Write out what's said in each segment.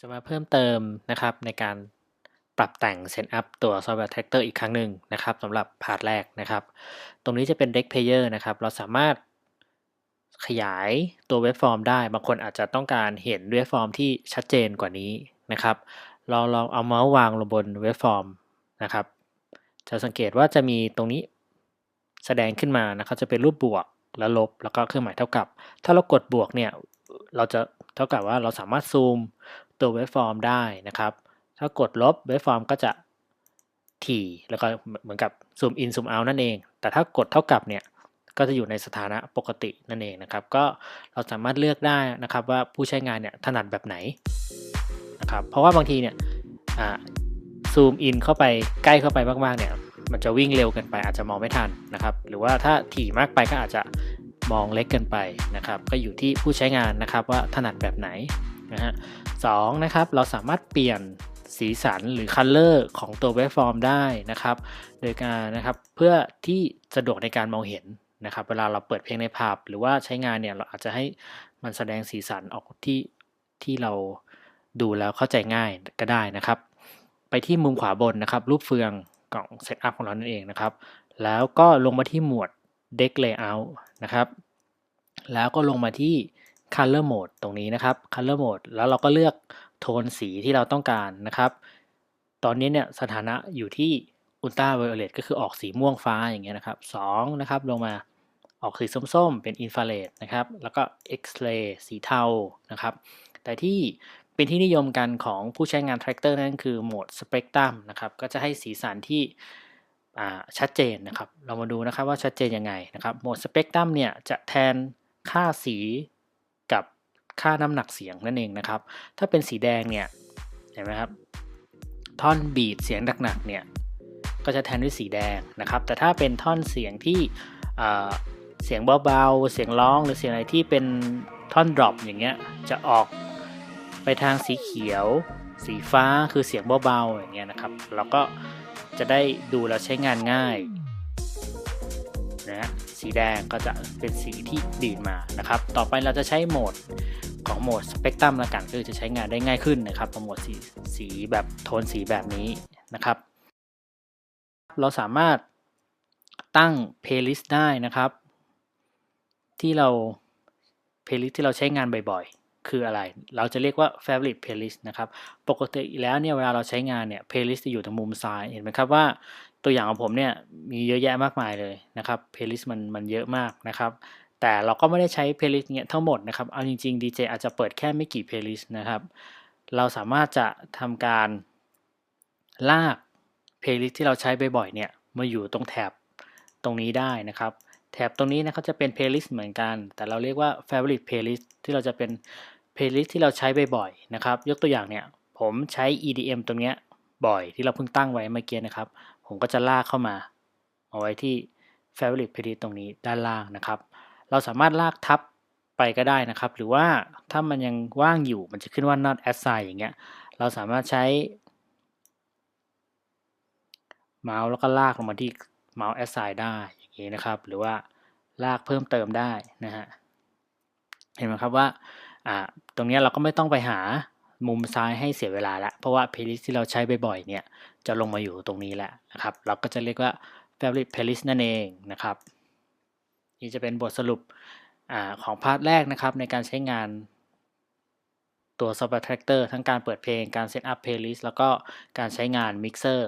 จะมาเพิ่มเติมนะครับในการปรับแต่งเซตอัพตัว Software Tractor อีกครั้งหนึ่งนะครับสำหรับพาร์ทแรกนะครับ ตรงนี้จะเป็น Deck Player นะครับ เราสามารถขยายตัวเว็บฟอร์มได้ บางคนอาจจะต้องการเห็นเว็บฟอร์มที่ชัดเจนกว่านี้นะครับเราลองเอาเมาส์วางลงบนเว็บฟอร์มนะครับ จะสังเกตว่าจะมีตรงนี้แสดงขึ้นมานะครับจะเป็นรูปบวกแล้วลบแล้วก็เครื่องหมายเท่ากับ ถ้าเรากดบวกเนี่ยเราจะเท่ากับว่าเราสามารถซูม ตัวเว็บฟอร์มได้นะครับ ถ้ากดลบเว็บฟอร์มก็จะถี่ แล้วก็เหมือนกับซูมอินซูมเอานั่นเอง แต่ถ้ากดเท่ากับเนี่ยก็จะอยู่ในสถานะปกตินั่นเองนะครับ ก็เราสามารถเลือกได้นะครับว่าผู้ใช้งานเนี่ยถนัดแบบไหนนะครับ เพราะว่าบางทีเนี่ยซูมอินเข้าไปใกล้เข้าไปมากๆเนี่ยมันจะวิ่งเร็วเกินไปอาจจะมองไม่ทันนะครับ หรือว่าถ้าถี่มากไปก็อาจจะมองเล็กเกินไปนะครับ ก็อยู่ที่ผู้ใช้งานนะครับว่าถนัดแบบไหน นะฮะสองนะครับเราสามารถเปลี่ยนสีสันหรือคัลเลอร์ของตัวเว็บฟอร์มได้นะครับ โดยการนะครับเพื่อที่สะดวกในการมองเห็นนะครับ เวลาเราเปิดเพลงในผับหรือว่าใช้งานเนี่ยเราอาจจะให้มันแสดงสีสันออกที่ที่เราดูแล้วเข้าใจง่ายก็ได้นะครับ ไปที่มุมขวาบนนะครับ รูปเฟืองกล่องเซตอัพของเรานั่นเองนะครับ แล้วก็ลงมาที่หมวด Deck Layout นะครับ แล้วก็ลงมาที่ Color Mode ตรงนี้นะครับ Color Mode แล้วเราก็เลือกโทนสีที่เราต้องการนะครับ ตอนนี้เนี่ยสถานะอยู่ที่ Ultra Violet ก็คือออกสีม่วงฟ้าอย่างเงี้ยนะครับ2นะครับลงมาออกสีส้มๆ เป็น Infrared นะครับ แล้วก็ X-ray สีเทานะครับ แต่ที่เป็นที่นิยมกันของผู้ใช้งานแทร็กเตอร์นั่นคือโหมด Spectrum นะครับ ก็จะให้สีสันที่ชัดเจนนะครับ เรามาดูนะครับว่าชัดเจนยังไงนะครับ โหมด Spectrum เนี่ยจะแทนค่าสี ค่าน้ำหนักเสียงนั่นเองนะครับ ถ้าเป็นสีแดงเนี่ยเห็นไหมครับท่อนบีดเสียงหนักๆเนี่ยก็จะแทนด้วยสีแดงนะครับ แต่ถ้าเป็นท่อนเสียงที่เสียงเบาๆ เสียงร้องหรือเสียงอะไรที่เป็นท่อนดรอปอย่างเงี้ยจะออกไปทางสีเขียว สีฟ้าคือเสียงเบาๆอย่างเงี้ยนะครับ เราก็จะได้ดูแล้วใช้งานง่ายนะสีแดงก็จะเป็นสีที่ดีดมานะครับ ต่อไปเราจะใช้โหมด ของโหมดสเปกตรัมละกันก็จะใช้งานได้ง่ายขึ้นนะครับโหมดสีสีแบบโทนสีแบบนี้นะครับ เราสามารถตั้ง playlist ได้นะครับ ที่เรา playlist ที่เราใช้งานบ่อยๆ คืออะไร เราจะเรียกว่า favorite playlist นะครับ ปกติแล้วเนี่ยเวลาเราใช้งานเนี่ย playlist จะอยู่ตรงมุมซ้ายเห็นไหมครับว่าตัวอย่างของผมเนี่ยมีเยอะแยะมากมายเลยนะครับ playlist มันมันเยอะมากนะครับ แต่เราก็ไม่ได้ใช้ playlist เนี่ยทั้งหมดนะครับ เอาจริงๆ DJ อาจจะเปิดแค่ไม่กี่ playlist นะครับ เราสามารถจะทำการลาก playlist ที่เราใช้บ่อยๆเนี่ยมาอยู่ตรงแถบตรงนี้ได้นะครับแถบตรงนี้นะเขาจะเป็น playlist เหมือนกัน แต่เราเรียกว่า favorite playlist ที่เราจะเป็น playlist ที่เราใช้บ่อยๆนะครับ ยกตัวอย่างเนี่ยผมใช้ EDM ตรงเนี้ยบ่อยที่เราเพิ่งตั้งไว้เมื่อกี้นะครับ ผมก็จะลากเข้ามา เอาไว้ที่ favorite playlist ตรงนี้ด้านล่างนะครับ เราสามารถลากทับไปก็ได้นะครับ หรือว่าถ้ามันยังว่างอยู่มันจะขึ้นว่า not assign อย่างเงี้ย เราสามารถใช้ เมาส์แล้วก็ลากลงมาที่เมาส์ assign ได้อย่างนี้นะครับ หรือว่าลากเพิ่มเติมได้นะฮะ เห็นไหมครับว่าอ่าตรงนี้เราก็ไม่ต้องไปหามุมซ้ายให้เสียเวลาละ เพราะว่า playlist ที่เราใช้บ่อยๆเนี่ย จะลงมาอยู่ตรงนี้แหละนะครับ เราก็จะเรียกว่า favorite playlist นั่นเองนะครับ นี่จะเป็นบทสรุปอของพาร์ทแรกนะครับในการใช้งานตัว Software Tractor ทั้งการเปิดเพลงการเซตอัพ playlist แล้วก็การใช้งาน mixer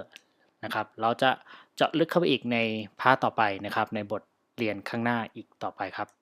นะครับเราจะเจาะลึกเข้าไปอีกในพาร์ทต่อไปนะครับ ในบทเรียนข้างหน้าอีกต่อไปครับ